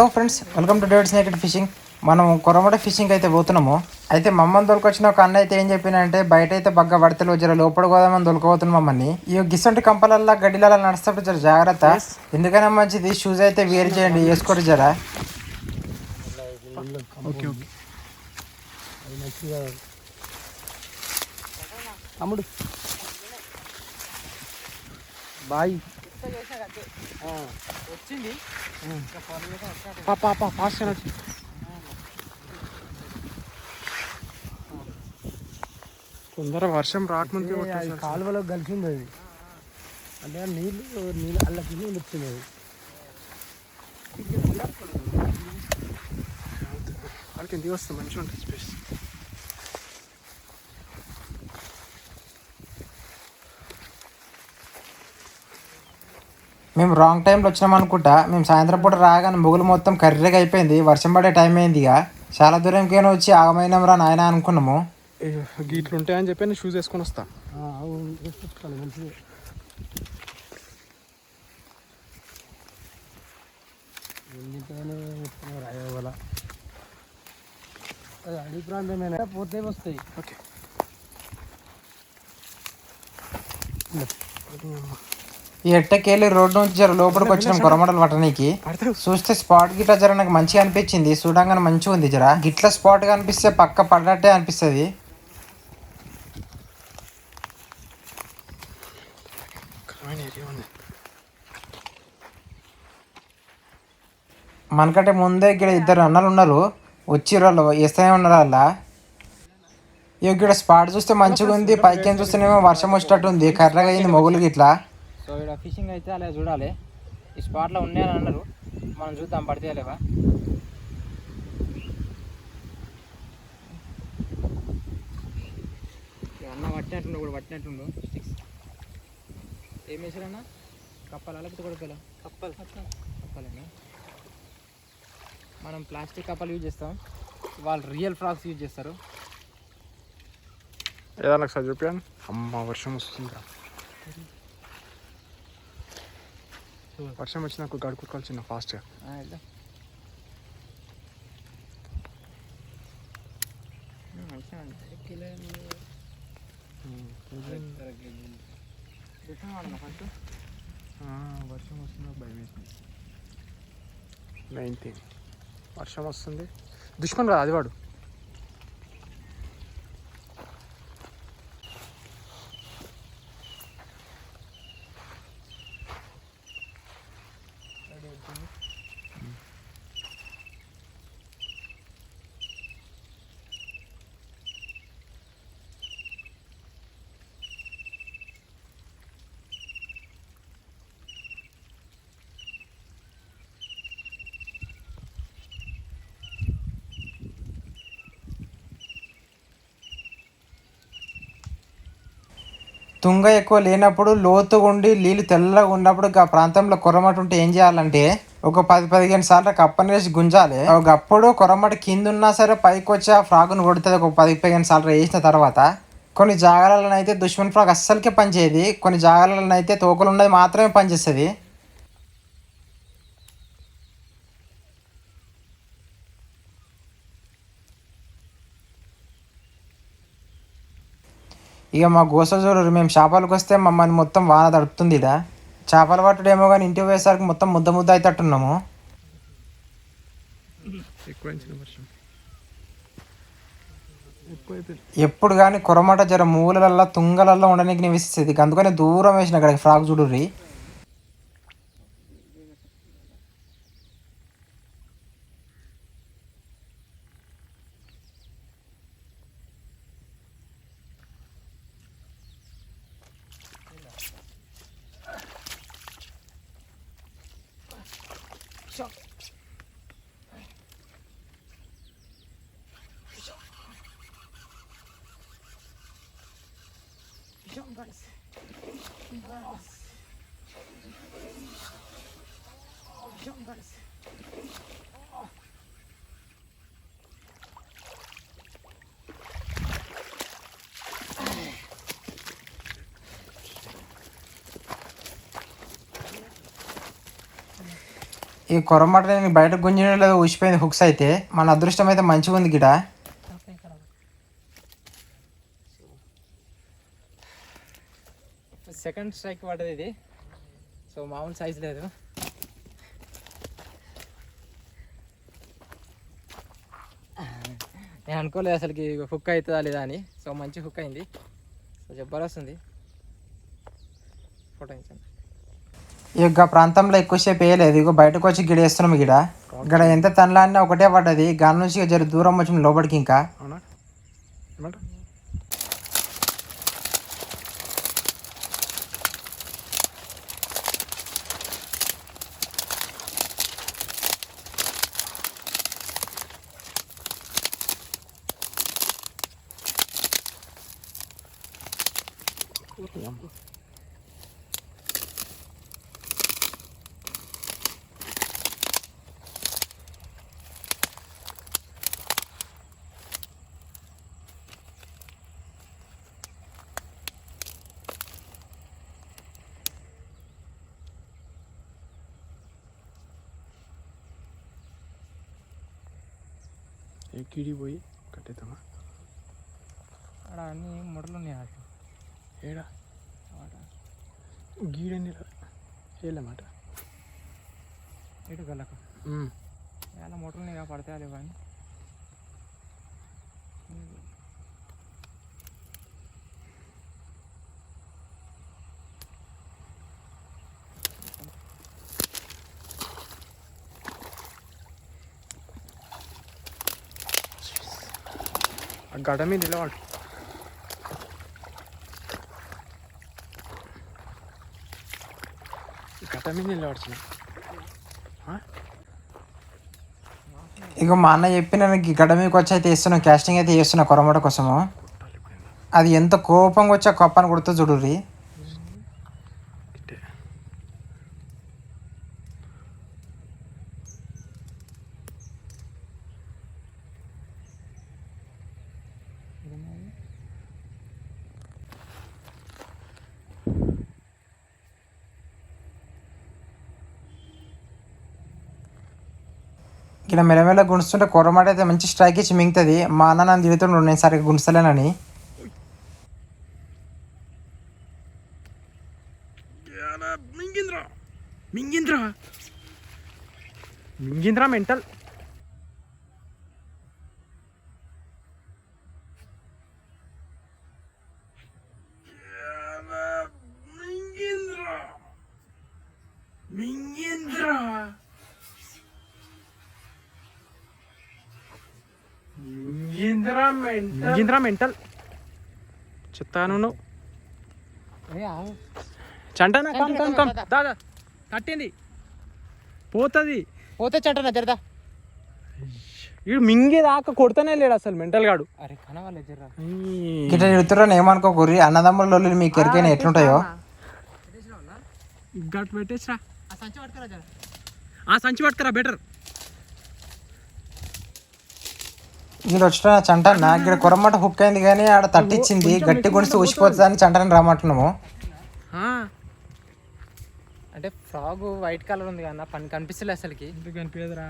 Hello friends welcome to dates naked fishing. మనం కొరమట fishing అయితే పోతున్నాము. అయితే మమ్మల్ని దొరికొచ్చిన ఒక అన్న అయితే ఏం చెప్పినంటే బయట అయితే బగ్గ పడతలు జర లోపల పోదామని దొరకపోతున్నాం మమ్మల్ని. ఈ గిసంటి కంపలల్లా గడ్డిలల్లా నడుస్తప్పుడు జర జాగ్రత్త. ఎందుకైనా మంచిది షూస్ అయితే వేరు చేయండి వేసుకోరు జర. Okay okay. తమ్ముడు బాయ్. వచ్చింది పా పా పా ఫాస్ట్ తొందర వర్షం రాకముందే కాలువలో కలిసింది అది. అంటే నీళ్ళు నీళ్ళు అల్లకి నీళ్ళు వచ్చింది అది వాళ్ళకి ఎందుకు వస్తుంది? మంచిగా ఉంటుంది స్పేస్ మేము రాంగ్ టైంలో వచ్చినాం అనుకుంటా మేము సాయంత్రం పూట రాగానే మొగులు మొత్తం కర్రెగా అయిపోయింది వర్షం పడే టైం అయింది ఇక. చాలా దూరంకైనా వచ్చి ఆగమైనాం రా నాయన అనుకున్నాము. గీట్లు ఉంటాయని చెప్పి నేను షూస్ వేసుకొని వస్తా. అడవి ప్రాంతమైన పోతే వస్తాయి. ఓకే. ఈ ఎట్టకెళ్ళి రోడ్డు నుంచి జర లోపలికి వచ్చినాం కొరమడలు పట్టడానికి చూస్తే స్పాట్ గిట్లా జర నాకు మంచిగా అనిపించింది. చూడంగానే మంచిగా ఉంది జర. గిట్ల స్పాట్ కనిపిస్తే పక్క పడ్డట్టే అనిపిస్తుంది. మనకంటే ముందే ఇక్కడ ఇద్దరు అన్నలు ఉన్నారు. వచ్చిర్రు వాళ్ళు వేస్తూనే ఉన్నారు వాళ్ళ. ఇక ఇక్కడ స్పాట్ చూస్తే మంచిగా ఉంది పైకి చూస్తేనేమో వర్షం వచ్చేటట్టు ఉంది కర్రగా అయింది మొగులు గిట్లా. సో ఇక్కడ ఫిషింగ్ అయితే అలా చూడాలి. ఈ స్పాట్లో ఉన్నాయని అన్నారు. మనం చూద్దాం పడితే లేవా? అన్న పట్టినట్టుండు కూడా పట్టినట్టుండు. స్టిక్స్ ఏం వేసారన్న కప్పలా లేకపోతే కొడుకలా? కప్పలు. కప్పలేనా? మనం ప్లాస్టిక్ కప్పలు యూజ్ చేస్తాం. వాళ్ళు రియల్ ఫ్రాక్స్ యూజ్ చేస్తారు. ఏదన్నా ఒకసారి చూపించాను అమ్మ వర్షం వస్తుంది వర్షం వచ్చినాక గడుపుకోవాలి చిన్న ఫాస్ట్గా వర్షం వస్తుందో భయం వేసింది నైన్టీన్ వర్షం వస్తుంది దుష్మన్ రా అది వాడు 嗯。తుంగ ఎక్కువ లేనప్పుడు లోతుగా ఉండి నీళ్ళు తెల్లగా ఉన్నప్పుడు ఆ ప్రాంతంలో కొరమటు ఉంటే ఏం చేయాలంటే ఒక పది పదిహేను సార్లు కప్పనేసి గుంజాలి. ఒకప్పుడు కొరమటి కింద ఉన్నా సరే పైకి వచ్చి ఆ ఫ్రాగును కొడుతుంది ఒక పది పదిహేను సార్లు వేసిన తర్వాత. కొన్ని జాగాలను అయితే దుష్మన్ ఫ్రాగ్ అస్సలకే పనిచేయదు. కొన్ని జాగాలను అయితే తోకలు ఉన్నది మాత్రమే పనిచేస్తుంది. ఇక మా గోస చూడరు మేము చేపలకు వస్తే మమ్మల్ని మొత్తం వాన తడుపుతుంది ఇదా చేపలు పట్టుడేమో కానీ ఇంటికి పోయేసరికి మొత్తం ముద్ద ముద్ద అయితట్టున్నాము. ఎప్పుడు కానీ కొరమట జర మూలలల్లో తుంగలల్లో ఉండడానికి నివసిస్తుంది అందుకని దూరం వేసిన అక్కడికి ఫ్రాక్ చూడుర్రి. ఈ కొరమట బయట గుంజిన లేదా ఉసిపోయింది హుక్స్ అయితే. మన అదృష్టం అయితే మంచిగా ఉంది గిడా. సెకండ్ స్ట్రైక్ పడ్డది ఇది. సో మామూలు సైజ్ లేదు. నేను అనుకోలేదు అసలుకి హుక్ అవుతుందా లేదా అని. సో మంచి హుక్ అయింది. సో జబర్దస్త్ ఉంది. ఫోటో ఇచ్చాను. ఈ యొక్క ప్రాంతంలో ఎక్కువసేపు వేయలేదు ఇక బయటకు వచ్చి గిడ వేస్తున్నాం గిడ ఇక్కడ ఎంత తనలాడినా ఒకటే పడ్డది. గాలి నుంచి జర దూరం వచ్చింది లోపలికి ఇంకా. ಕಿಡಿ ಹೋಗಿ ಕಟ್ಟಿದ್ದಮ್ಮ ಅಣ್ಣ ನೀ ಮೊದಲು ನೀ ಹಾಕಿ ఏడా గీడని వేయలేమాట ఇటు గల్లకు చాలా ముడలు ఉన్నాయి పడతాయి లేవు కానీ ఆ గడ మీద నిలబడు నిలబడుతున్నా ఇక మా అన్న చెప్పి నేను ఈ గడ మీదకి వచ్చి అయితే వేస్తున్నాం కాస్టింగ్ అయితే చేస్తున్నా కొరమట కోసము. అది ఎంత కోపంగా వచ్చా కొప్పని కొడుతూ చూడుర్రి. ఇలా మెల్లమెల్ల గుణుస్తుంటే కొరమట అయితే మంచి స్ట్రైక్ ఇచ్చి మింగుతుంది. మా అన్న నన్ను తిడుతుండ్రు నేను సరిగ్గా గుణిస్తలేనని మింగింద్రా. మింగింద్రా. మింగింద్రా మెంటల్. మింగింద్ర మెంటల్ చెప్తాను ఏ ఆవు చంటనా కమ్ కమ్ కమ్ దాదా కట్టింది. పోతుంది. పోతే చంటనా జరదా. వీడు మింగి దాకా కొడతానే లేడు అసలు మెంటల్ గాడు. అరే కనవాలే జర్రా గిట్ల తిడుతుర్రని ఏమనుకోకూరి అన్నదమ్ముల ఎరికైనా ఎట్లుంటాయో? గట్ పెట్టేసిరా. ఆ సంచి పట్టుకురా ఆ సంచి పట్టుకురా బెటర్ వీళ్ళు వచ్చిన చంటన్న ఇక్కడ కొరమట హుక్ అయింది కానీ ఆడ తట్టిచ్చింది గట్టి గుడిసి ఊసిపోతుంది అని చంటని రమ్మంటున్నాము. అంటే ఫ్రాగ్ వైట్ కలర్ ఉంది కదా పని కనిపిస్తలే అసలుకి. ఎందుకు కనిపించదురా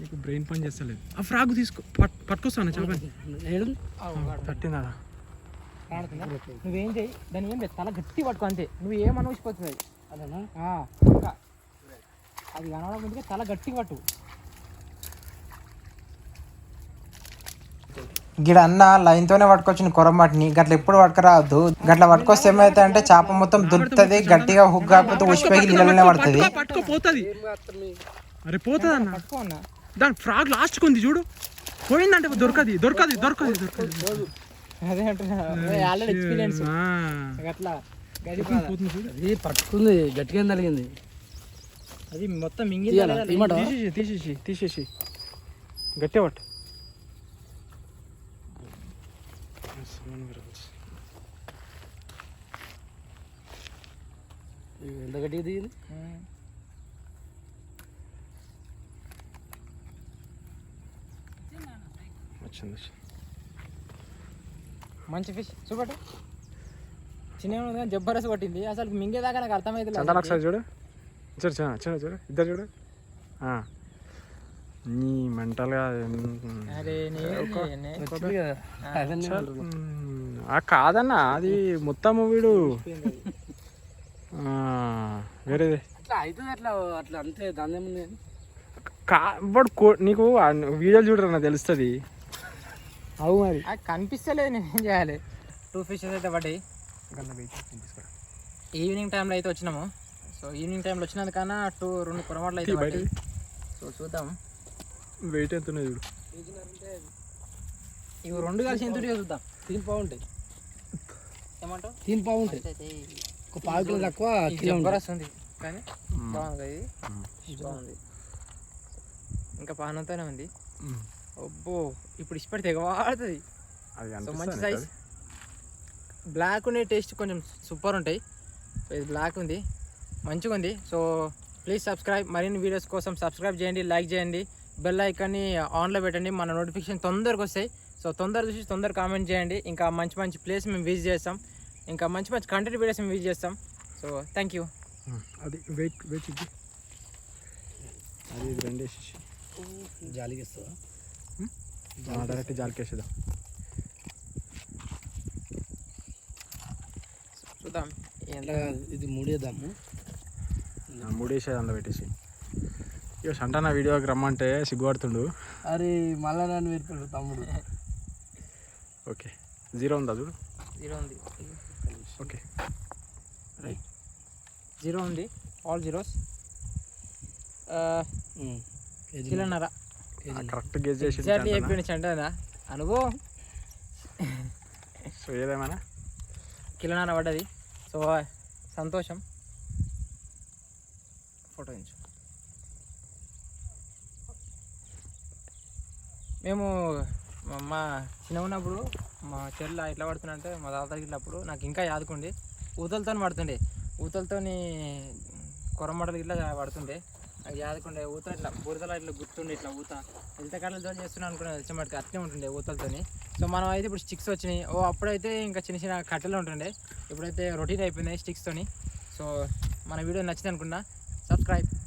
నీకు బ్రెయిన్ పని చేస్తలేదు. ఆ ఫ్రాగ్ తీసుకో పట్ పట్టుకొస్తాను చెప్పండి తట్టిందా? నువ్వేం చేయి దాన్ని ఏం లేదు తల గట్టి పట్టుకో అంతే. నువ్వు ఏమన్నా ఊసిపోతుంది అది అదేనా అది కనవడం ముందుకే తల గట్టి పట్టు. గిడ అన్న లైన్ తోనే పట్టుకొచ్చిన కొరమటిని గట్ల ఎప్పుడు పట్టుకురావద్దు. గట్ల పట్టుకొస్తే ఏమైతే అంటే చేప మొత్తం దొరుకుతుంది గట్టిగా హుక్ కాకపోతే ఊసిపోయి నీళ్ళనే పడుతుంది. పట్టుకో పోతుంది. అరే పోతుంది అన్న పట్టుకో అన్న దాని ఫ్రాగ్ లాస్ట్ ఉంది చూడు. పోయిందంటే దొరకది దొరకది దొరకది దొరకది. అదే ఎక్స్పీరియన్స్. అట్లా అది పట్టుకుంది గట్టిగా తగిలింది? అది మొత్తం మింగి తీసేసి తీసేసి తీసేసి. గట్టి పట్టు. ఎంత గట్టిగా దిగింది. వచ్చింది మంచి ఫిష్ చూపట్టు. చిన్న జబ్బరస్ పట్టింది అసలు మింగేదాకా నాకు అర్థమైతే చందాలు ఒకసారి చూడు. చూడు చూడు చూడు. ఇద్దరు చూడు. నీ మెంటల్గా అరే కాదన్నా అది మొత్తం వీడు. ఆ, వేరేది. అట్లా అవుతుంది అట్లా అట్లా అంతే దాని ఏముంది? కానీ కా వాడు కో- నీకు వీడియోలు చూడరన్నా తెలుస్తుంది. అవు మరి. అది కనిపిస్తలేదు నేను ఏం చేయాలి? టూ ఫిషెస్ అయితే పడ్డాయి. ఈవినింగ్ టైంలో అయితే వచ్చినాము. సో ఈవినింగ్ టైంలో వచ్చినందుకన్నా టూ రెండు పొరమాటలు అయితే పడ్డాయి. సో చూద్దాం. వెయిట్ ఎంత చూడు ఇవి రెండు కలిసి ఎంత చూద్దాం. తీన్ బాగుంటాయి ఏమంటావు? ఒక పావు కిలో తక్కువ కిలో ఉంది. కానీ బాగుంది ఇది బాగుంది. ఇంకా పానంతోనే ఉంది. అబ్బో ఇప్పుడు ఇష్టపడి తెగవాడుతుంది అది సో మంచి సైజ్ బ్లాక్ ఉండే టేస్ట్ కొంచెం సూపర్ ఉంటాయి. సో ఇది బ్లాక్ ఉంది. మంచిగా ఉంది. సో ప్లీజ్ సబ్స్క్రైబ్ మరిన్ని వీడియోస్ కోసం సబ్స్క్రైబ్ చేయండి లైక్ చేయండి. బెల్ ఐకాన్ని ఆన్లో పెట్టండి. మన నోటిఫికేషన్ తొందరగా వస్తాయి. సో తొందర చూసి తొందర కామెంట్ చేయండి. ఇంకా మంచి మంచి ప్లేస్ మేము విజిట్ చేస్తాం. ఇంకా మంచి మంచి కంటెంట్ వీడియోస్ మేము విజిట్ చేస్తాం. So thank you. అది వెయిట్ వెయిట్ ఇది. అది ఇది రెండేసి జాలికి డైరెక్ట్ జాలికేసేద్దాం చూద్దాం. ఇది మూడేద్దాము. మూడేసేది అందులో పెట్టేసి. ఇక సంటా వీడియోకి రమ్మంటే సిగ్గుపడుతుండు. అరే మళ్ళా నన్ను పెట్టుకుంటాడు తమ్ముడు. ఓకే. జీరో ఉందా చూడు? జీరో ఉంది. ఓకే. జీరో ఉంది. ఆల్ జీరోస్ కిలోన్నర కరెక్ట్ గెస్ చేసి ఎగ్జాక్ట్లీ అనుభవం. సో ఏదేమైనా కిలోన్నర పడ్డది. సో సంతోషం. ఫోటో ఇంచు మేము మా- చిన్న ఉన్నప్పుడు మా చెల్ల ఎట్లా పడుతుందంటే మా తాతకి ఇట్లా అప్పుడు నాకు ఇంకా యాదుకుండి. ఊతలతో పడుతుండే. ఊతలతోని కొరమడలు ఇట్లా పడుతుండే. అది యాదకుండే ఊత ఇట్లా బురదలో ఇట్లా గుర్తుండే ఇట్లా ఊత. ఎంత కట్టలతో చేస్తున్నాను అనుకున్నా తెలిసిన అట్లే ఉంటుండే ఊతలతోని. సో మనం అయితే ఇప్పుడు స్టిక్స్ వచ్చినాయి. ఓ అప్పుడైతే ఇంకా చిన్న చిన్న కట్టెలు ఉంటుండే. ఇప్పుడైతే రొటీన్ అయిపోయినాయి స్టిక్స్తోని సో మన వీడియో నచ్చింది అనుకున్నా సబ్స్క్రైబ్.